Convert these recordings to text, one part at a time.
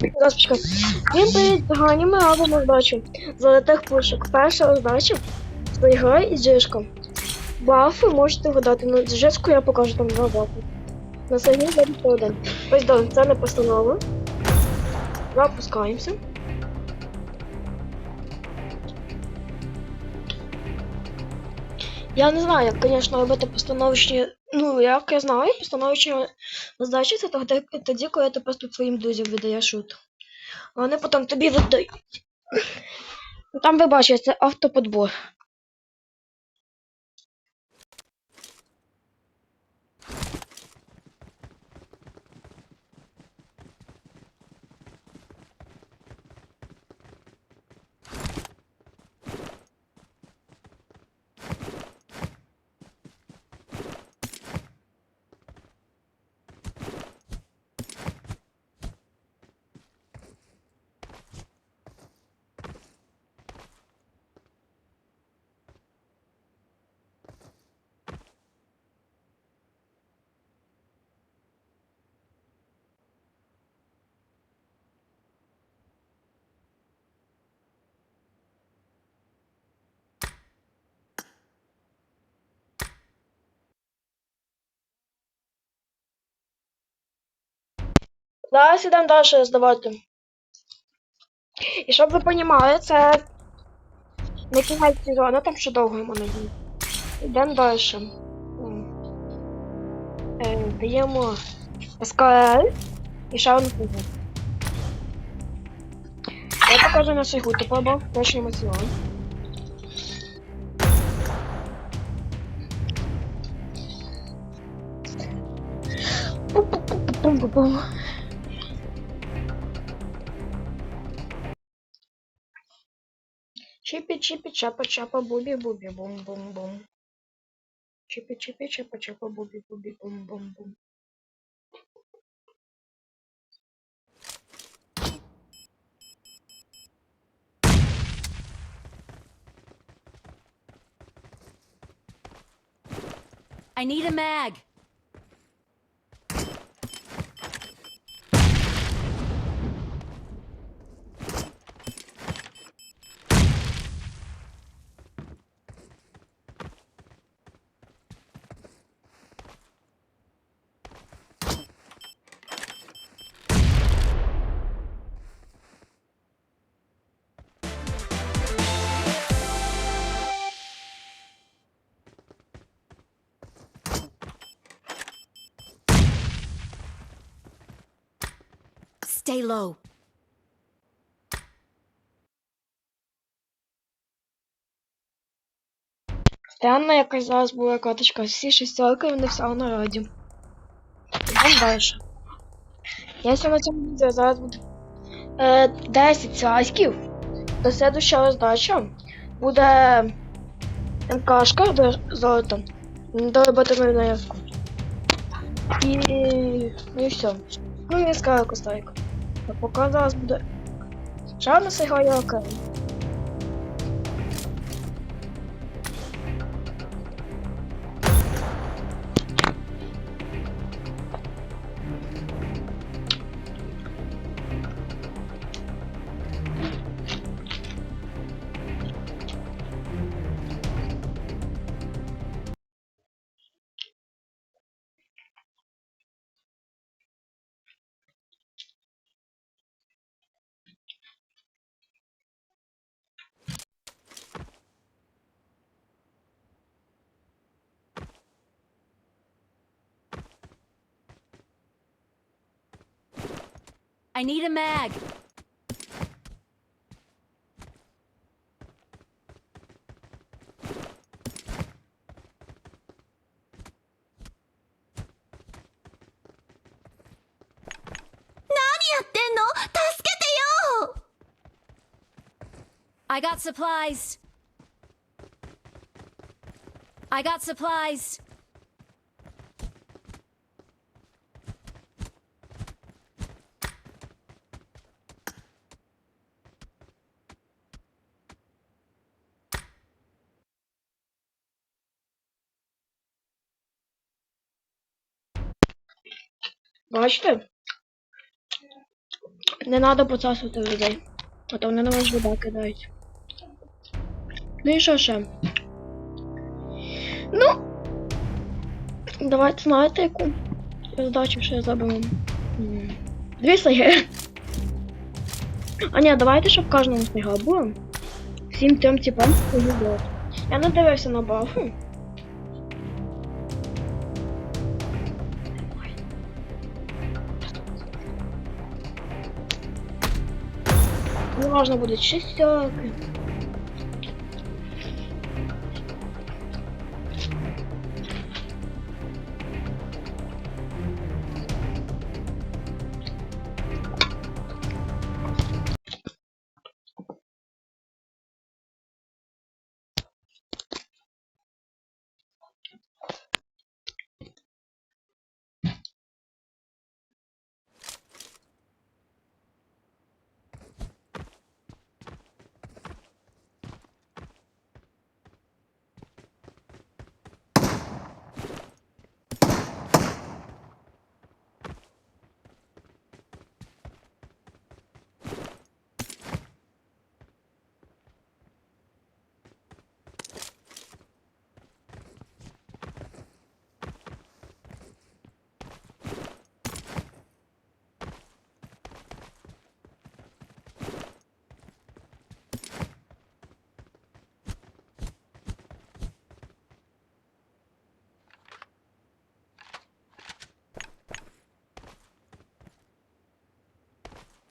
Зараз почекай. Він привіт, погані ми робимо здачу. Золотих пушок. Перша здача з грою із Жишком. Бафи можете вгадати. На Жишку я покажу там два бафи. На Сергій буде один. Ось це не постанова. Запускаємося. Я не знаю, як, звісно, робити постановочні. Ну, як я знаю, постановочні здачі це тоді, тоді, коли ти просто своїм друзям віддаєш шут. А вони потім тобі віддають. Там ви бачите, це автоподбор. Зараз ідемо далі здавати. І щоб ви розуміли, це не кінець сезону, там ще довго йому надії. Йдемо далі. Е, даємо СКЛ і ще одну фігу. Я покажу на шигу, ти побав точно емоціон. Пум-пум-пум-пум-пум. çipi çapa çapa bubi bubi bum bum bum. Çipi çipi çapa çapa bubi bubi bum bum bum. I need a mag. Stay low. Странна якась зараз була каточка. Всі шестерки, вони все на раді. Йдемо далі. Якщо на цьому відео зараз буде е, 10 саськів, то следующа роздача буде МКшка до золота. До роботи на язку. І, і все. Ну і скара костайка. Поки зараз буде. Ще одна сигає I need a mag. I got supplies. I got supplies. Бачите? Не треба поцасувати людей. А то вони на вас вода кидають. Ну і що ще? Ну. Давайте знаєте яку задачу зробимо. М, Дві саги. А ні, давайте, щоб кожному сніга було. Всім трьом типам. Я не дивився на бафу. Не можна буде шестерки.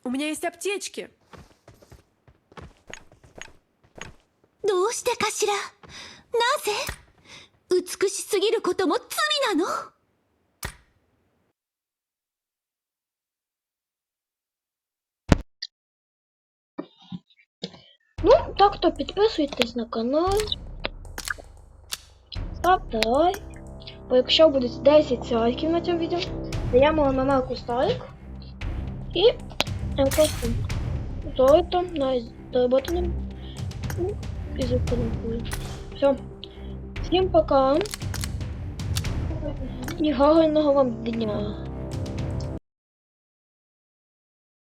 У меня есть аптечки. Ну, так то підписуйтесь на канал. Ставте лайк. Бо якщо буде 10 лайків на цьому відео, даємо на малку ставик. Просто золото на заработаним. Ну, і закинув. Все. Всем пока. І гарного вам дня.